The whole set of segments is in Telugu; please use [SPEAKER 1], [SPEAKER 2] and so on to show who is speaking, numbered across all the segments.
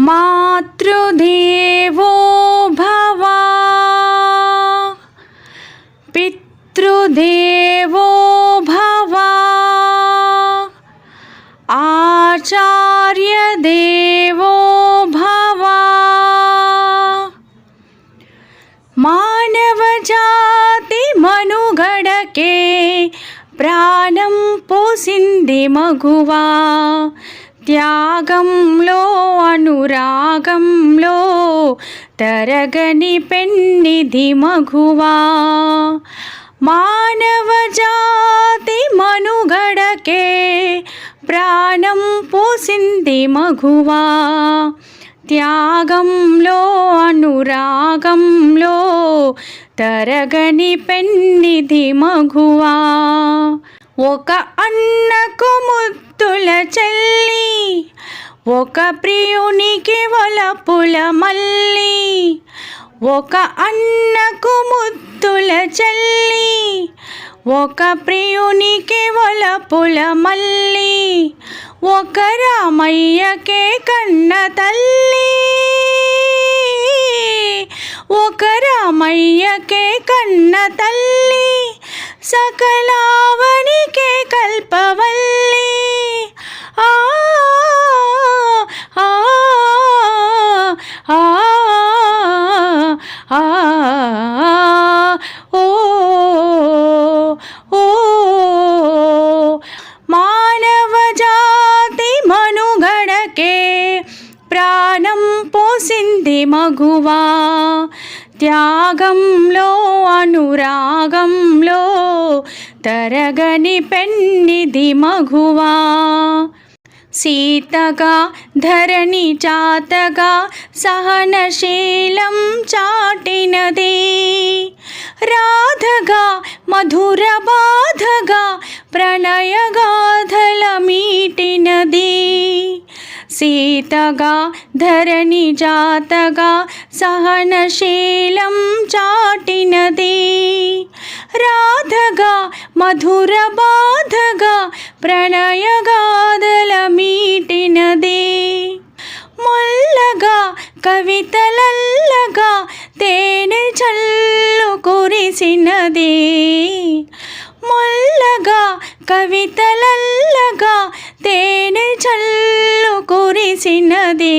[SPEAKER 1] मातृदेवो भवा। पितृदेवो भवा। आचार्यदेवो भवा। मानवजातिमनुगणके प्राणं पुसिन्धि मगुवा త్యాగంలో అనురాగంలో తరగని పెన్నిధి మగువా. మానవ జాతి మనుగడకే ప్రాణం పోసింది మగువా. త్యాగంలో అనురాగంలో తరగని పెన్నిధి మగువా. ఒక అన్నకు ముత్తుల చెల్లి ఒక ప్రియునికి వలపుల మల్లి ఒక అన్నకు ముత్తుల చెల్లి ఒక ప్రియునికి వలపుల మల్లి ఒక రామయ్యకే కన్న తల్లి ఒక రామయ్యకే కన్న తల్లి సకలావనికే కల్పవల్లి. పోసింది మగువా త్యాగంలో అనురాగంలో తరగని పెన్నిది మగువా సీతగా ధరణి చాతగా సహనశీలం చాటినది రాధగా మధుర బాధగా ప్రణయగాధల మీటినది సీతగా ధరణి జాతగా సహనశీలం చాటినది. రాధగా మధుర బాధగా ప్రణయగాధల మీటినది. మొల్లగా కవితలల్లగా తేనె చల్లు కురిసినది. మొల్లగా కవితలల్లగా తేనె చల్లు కురిసినది.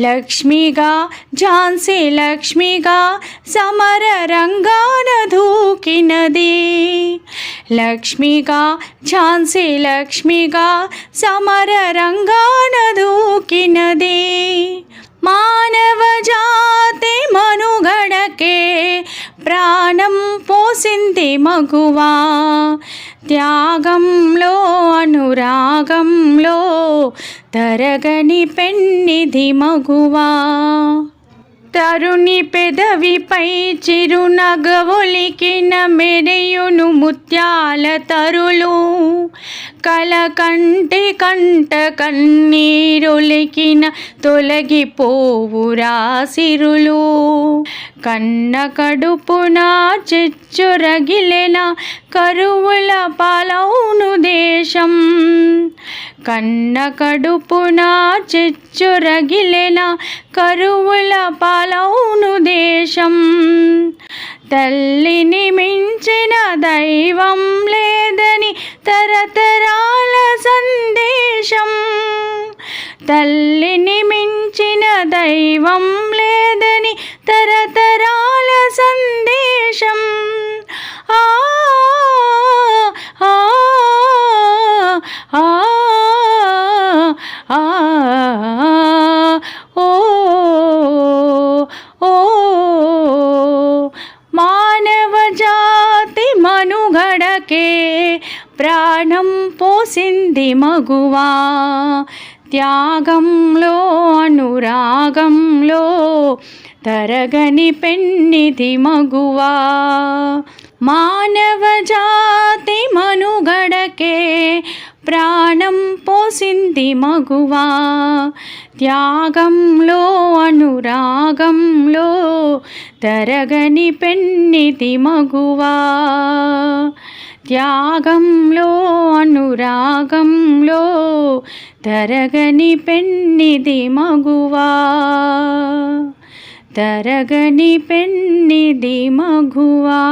[SPEAKER 1] లక్ష్మిగా ఝాన్సీ లక్ష్మిగా సమర రంగాన దూకినది. లక్ష్మిగా ఝాన్సీ లక్ష్మిగా సమర రంగాన దూకినది. మానవ జాతి మను పోసింది మగువా? త్యాగంలో అనురాగంలో తరగని పెన్నిధి మగువా? తరుణి పెదవిపై చిరునగవొలికిన మెరయును ముత్యాల తరులు కల కంటి కంట కన్నీరులికిన తొలగిపోవురా సిరులు కన్న కడుపున చిచ్చురగిలెన కరువుల పాలవును దేశం. కన్న కడుపున చిచ్చురగిలెన కరువుల పాలవును దేశం. తల్లిని మించిన దైవం తరతరాల సందేశం. తల్లిని మించిన దైవం లేదని తరతరాల సందేశం. ఆ ఆ ఆ ఆ ఓ ఓ మానవ జాతి మనుగడకే ప్రాణం పోసింది మగువా. త్యాగంలో అనురాగంలో తరగని పెన్నిది మగువా. మానవ జాతి మనుగడకే ప్రాణం పోసింది మగువా. త్యాగంలో అనురాగంలో తరగని పెన్నిది మగువా. త్యాగంలో అనురాగంలో తరగని పెన్నిది మగువా. తరగని పెన్నిది మగువా.